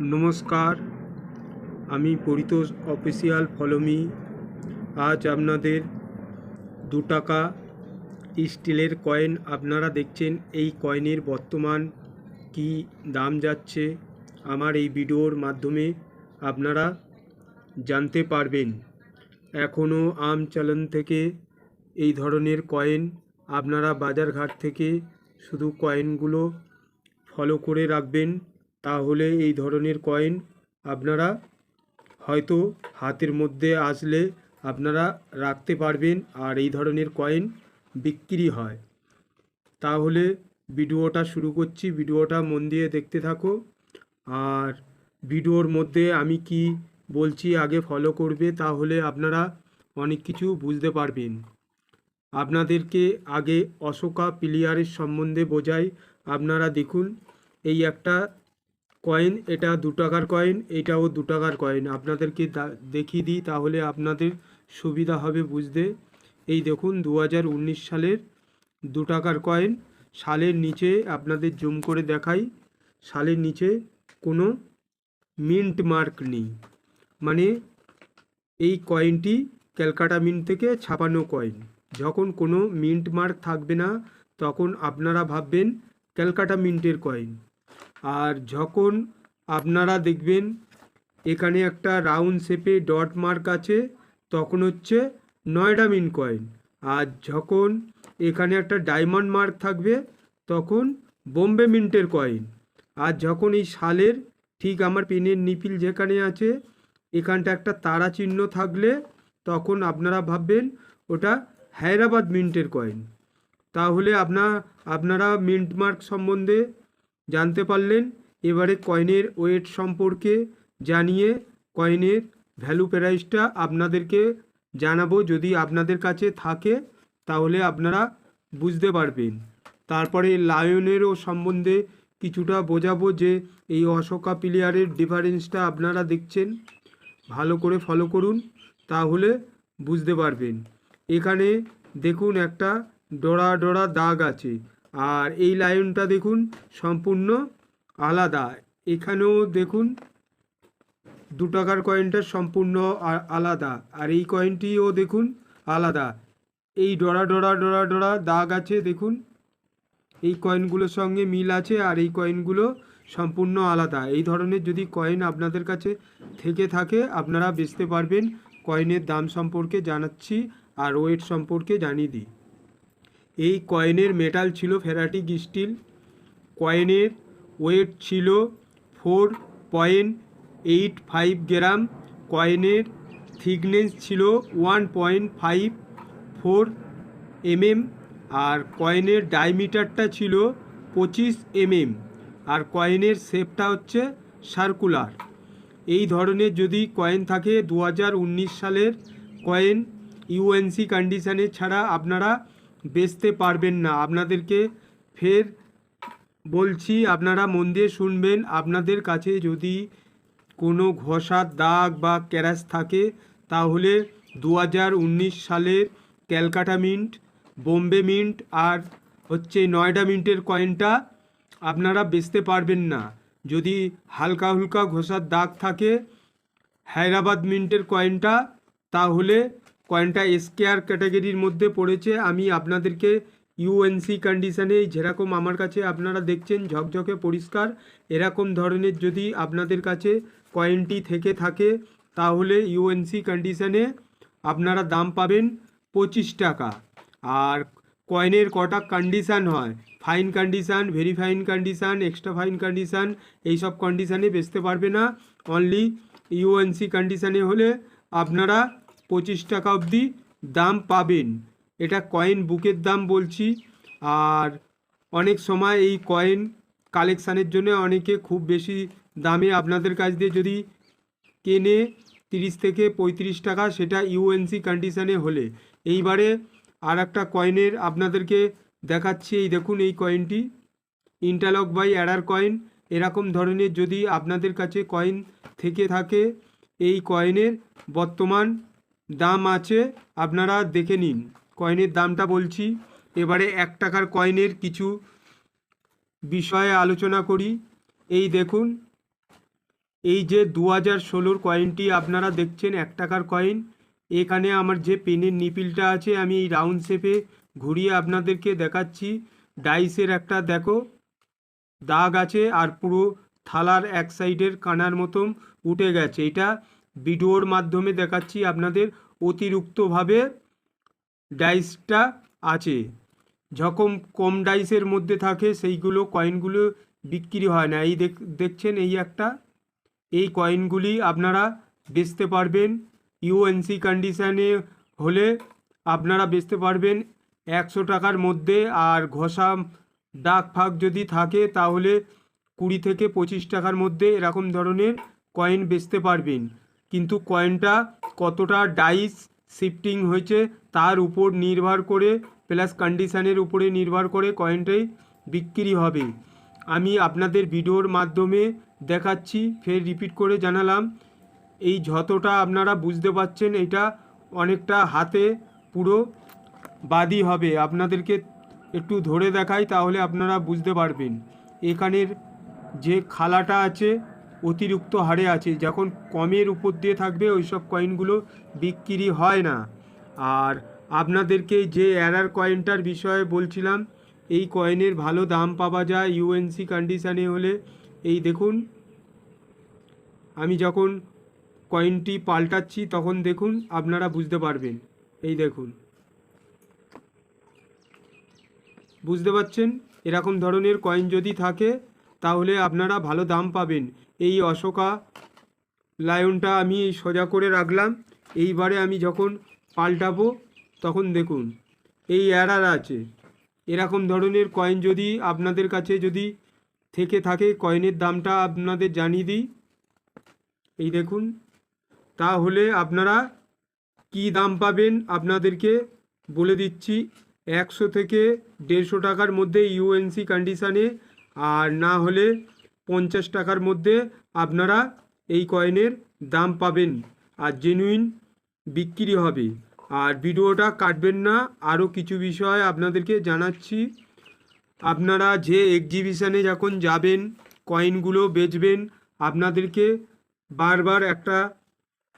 নমস্কার, আমি Paritosh official follow me আজ আপনাদের দু টাকা স্টিলের কয়েন আপনারা দেখছেন এই কয়েনের বর্তমান কি দাম যাচ্ছে। আমার এই ভিডিওর মাধ্যমে আপনারা জানতে পারবেন। এখনও আম চালান থেকে এই ধরনের কয়েন আপনারা বাজারঘাট থেকে শুধু কয়েনগুলো ফলো করে রাখবেন। তাহলে এই ধরনের কয়েন আপনারা হয়তো হাতের মধ্যে আসলে আপনারা রাখতে পারবেন আর এই ধরনের কয়েন বিক্রি হয়। তাহলে ভিডিওটা শুরু করছি। ভিডিওটা মন দিয়ে দেখতে থাকো। আর ভিডিওর মধ্যে আমি কি বলছি আগে ফলো করবে, তাহলে আপনারা অনেক কিছু বুঝতে পারবেন। আপনাদেরকে আগে অশোকা প্লেয়ারের সম্বন্ধে বোঝাই। আপনারা দেখুন, এই একটা কয়েন এটা দু টাকার কয়েন এটাও দু টাকার কয়েন আপনাদেরকে দেখিয়ে দিই তাহলে আপনাদের সুবিধা হবে বুঝতে। এই দেখুন দু হাজার উনিশ সালের দু টাকার কয়েন সালের নিচে আপনাদের জুম করে দেখাই। সালের নিচে কোনো মিন্ট মার্ক নেই। মানে এই কয়েনটি ক্যালকাটা মিন্ট থেকে ছাপানো কয়েন যখন কোনো মিন্ট মার্ক থাকবে না, তখন আপনারা ভাববেন ক্যালকাটা মিন্টের কয়েন আর যখন আপনারা দেখবেন এখানে একটা রাউন্ড শেপে ডট মার্ক আছে, তখন হচ্ছে নয়ডা মিন কয়েন। আর যখন এখানে একটা ডায়মন্ড মার্ক থাকবে, তখন বোম্বে মিন্টের কয়েন। আর যখন এই সালের ঠিক আমার পেনের নিপিল যেখানে আছে, এখানটা একটা তারা চিহ্ন থাকলে, তখন আপনারা ভাববেন ওটা হায়দ্রাবাদ মিন্টের কয়েন। তাহলে আপনা, আপনারা মিন্ট মার্ক সম্বন্ধে জানতে পারলেন, এবারে কয়েনের ওয়েট সম্পর্কে জানিয়ে কয়েনের ভ্যালু প্রাইসটা আপনাদেরকে জানাব। যদি আপনাদের কাছে থাকে, তাহলে আপনারা বুঝতে পারবেন। তারপরে লায়নেরও সম্বন্ধে কিছুটা বোঝাবো যে এই অশোকা প্লেয়ারের ডিফারেন্সটা আপনারা দেখছেন। ভালো করে ফলো করুন, তাহলে বুঝতে পারবেন। এখানে দেখুন একটা ডোরা ডোরা দাগ আছে। আর এই লাইনটা দেখুন, সম্পূর্ণ আলাদা। এখানেও দেখুন, দু টাকার কয়েনটা সম্পূর্ণ আলাদা। আর এই কয়েনটিও দেখুন, আলাদা। এই ডরা ডরা ডরা ডরা দাগ আছে, দেখুন। এই কয়েনগুলোর সঙ্গে মিল আছে আর এই কয়েনগুলো সম্পূর্ণ আলাদা। এই ধরনের যদি কয়েন আপনাদের কাছে থেকে থাকে, আপনারা বেচতে পারবেন। কয়েনের দাম সম্পর্কে জানাচ্ছি আর ওয়েট সম্পর্কে জানিয়ে দিই। এই কয়েনের মেটাল ছিল ফেরাটিক স্টিল, কয়েনের ওয়েট ছিল four point eight five gram, কয়েনের থিকনেস ছিল one point five four mm, আর কয়েনের ডায়মিটারটা ছিল পঁচিশ এমএম, আর কয়েনের শেপটা হচ্ছে সার্কুলার। এই ধরনের যদি কয়েন থাকে, দু হাজার উনিশ সালের কয়েন ইউএনসি কন্ডিশনে ছাড়া আপনারা বেচতে পারবেন না। আপনাদেরকে ফের বলছি, আপনারা মন দিয়ে শুনবেন, আপনাদের কাছে যদি কোনো ঘষার দাগ বা ক্যারাস থাকে, তাহলে দু হাজার উনিশ সালের ক্যালকাটা মিন্ট, বোম্বে মিন্ট আর হচ্ছে নয়ডা মিন্টের কয়েনটা আপনারা বেচতে পারবেন না। যদি হালকা হুলকা ঘষার দাগ থাকে হায়দ্রাবাদ মিন্টের কয়েনটা, তাহলে কয়েনটা স্কেয়ার ক্যাটাগরির মধ্যে পড়েছে। আমি আপনাদেরকে ইউএনসি কন্ডিশনে যেরকম আমার কাছে আপনারা দেখছেন ঝকঝকে পরিষ্কার, এরকম ধরনের যদি আপনাদের কাছে কয়েনটি থেকে থাকে, তাহলে ইউএনসি কন্ডিশনে আপনারা দাম পাবেন পঁচিশ টাকা। আর কয়েনের কটা কন্ডিশান হয়? Fine condition very fine condition extra fine condition এইসব কন্ডিশানে বেচতে পারবে না। অনলি ইউএনসি কন্ডিশানে হলে আপনারা পঁচিশ টাকা অবধি দাম পাবেন। এটা কয়েন বুকের দাম বলছি। আর অনেক সময় এই কয়েন কালেকশানের জন্য অনেকে খুব বেশি দামে আপনাদের কাছ দিয়ে যদি কেনে তিরিশ থেকে পঁয়ত্রিশ টাকা, সেটা ইউএনসি কন্ডিশানে হলে। এইবারে আর একটা কয়েনের আপনাদেরকে দেখাচ্ছি। এই দেখুন এই কয়েনটি ইন্টালক বাই অ্যাডার কয়েন এরকম ধরনের যদি আপনাদের কাছে কয়েন থেকে থাকে, এই কয়েনের বর্তমান দাম আছে, আপনারা দেখে নিন। কয়েনের দামটা বলছি। এবারে এক টাকার কয়েনের কিছু বিষয়ে আলোচনা করি। এই দেখুন, এই যে দু হাজার ষোলোর কয়েনটি আপনারা দেখছেন, এক টাকার কয়েন। এখানে আমার যে পেনের নিপিলটা আছে, আমি এই রাউন্ড শেপে ঘুরিয়ে আপনাদেরকে দেখাচ্ছি। ডাইসের একটা দেখো, দাগ আছে আর পুরো থালার এক সাইডের কানার মতন উঠে গেছে। এটা ভিডিওর মাধ্যমে দেখাচ্ছি আপনাদের অতিরিক্তভাবে ডাইসটা আছে। যখন কম ডাইসের মধ্যে থাকে, সেইগুলো কয়েনগুলো বিক্রি হয় না। এই দেখ দেখছেন এই একটা? এই কয়েনগুলি আপনারা বেচতে পারবেন। ইউএনসি কন্ডিশানে হলে আপনারা বেচতে পারবেন একশো টাকার মধ্যে। আর ঘষা, দাগ ফাগ যদি থাকে, তাহলে কুড়ি থেকে পঁচিশ টাকার মধ্যে এরকম ধরনের কয়েন বেচতে পারবেন। কিন্তু কয়েনটা কতটা ডাইস শিফটিং হয়েছে তার উপর নির্ভর করে প্লাস কন্ডিশানের উপরে নির্ভর করে কয়েনটাই বিক্রি হবে। আমি আপনাদের ভিডিওর মাধ্যমে দেখাচ্ছি, ফের রিপিট করে জানালাম। এই যতটা আপনারা বুঝতে পারছেন, এটা অনেকটা হাতে পুরো বাদি হবে। আপনাদেরকে একটু ধরে দেখাই, তাহলে আপনারা বুঝতে পারবেন। এখানের যে খালাটা আছে অতিরিক্ত হারে আছে। যখন কমের উপর দিয়ে থাকবে ওই সব কয়েনগুলো বিক্রি হয় না। আর আপনাদেরকে যে এরার কয়েনটার বিষয়ে বলছিলাম, এই কয়েনের ভালো দাম পাওয়া যায় ইউএনসি কন্ডিশানে হলে। এই দেখুন, আমি যখন কয়েনটি পাল্টাচ্ছি, তখন দেখুন, আপনারা বুঝতে পারবেন। এই দেখুন। বুঝতে পারছেন? এরকম ধরনের কয়েন যদি থাকে তাহলে আপনারা ভালো দাম পাবেন। এই অশোকা লায়নটা আমি সোজা করে রাখলাম। এইবারে আমি যখন পাল্টাবো, তখন দেখুন, এই এরার আছে। এরকম ধরনের কয়েন যদি আপনাদের কাছে যদি থেকে থাকে কয়েনের দামটা আপনাদের জানিয়ে দিই। এই দেখুন, তাহলে আপনারা কি দাম পাবেন আপনাদেরকে বলে দিচ্ছি। একশো থেকে দেড়শো টাকার মধ্যে ইউএনসি কন্ডিশানে আর না হলে পঞ্চাশ টাকার মধ্যে আপনারা এই কয়েনের দাম পাবেন আর জেনুইন বিক্রি হবে। আর ভিডিওটা কাটবেন না, আরও কিছু বিষয় আপনাদেরকে জানাচ্ছি। আপনারা যে এক্সিবিশানে যখন যাবেন কয়েনগুলো বেচবেন, আপনাদেরকে বারবার একটা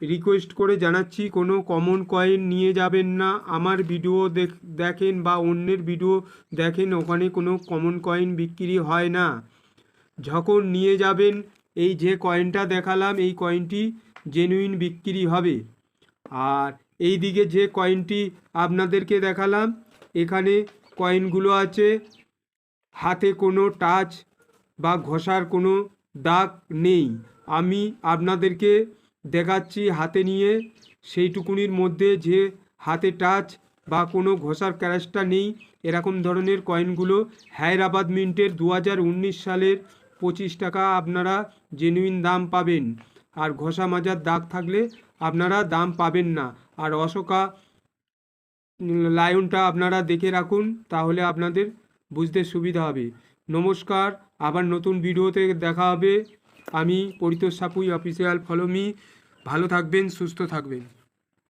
রিকোয়েস্ট করে জানাচ্ছি, কোনো কমন কয়েন নিয়ে যাবেন না। আমার ভিডিও দেখ- দেখেন বা অন্যের ভিডিও দেখেন, ওখানে কোনো কমন কয়েন বিক্রি হয় না। যখন নিয়ে যাবেন, এই যে কয়েনটা দেখালাম, এই কয়েনটি জেনুইন বিক্রি হবে। আর এই দিকে যে কয়েনটি আপনাদেরকে দেখালাম, এখানে কয়েনগুলো আছে। হাতে কোনো টাচ বা ঘষার কোনো দাগ নেই। আমি আপনাদেরকে দেখাচ্ছি হাতে নিয়ে। সেইটুকুনির মধ্যে যে হাতে টাচ বা কোনো ঘষার ক্যারেসটা নেই, এরকম ধরনের কয়েনগুলো হায়দ্রাবাদ মিন্টের দু হাজার উনিশ সালের পঁচিশ টাকা আপনারা জেনুইন দাম পাবেন। আর ঘষা মাজার দাগ থাকলে আপনারা দাম পাবেন না। আর অশোকা লায়নটা আপনারা দেখে রাখুন, তাহলে আপনাদের বুঝতে সুবিধা হবে। নমস্কার, আবার নতুন ভিডিওতে দেখা হবে। আমি Paritosh Sapui official follow me ভালো থাকবেন সুস্থ থাকবেন।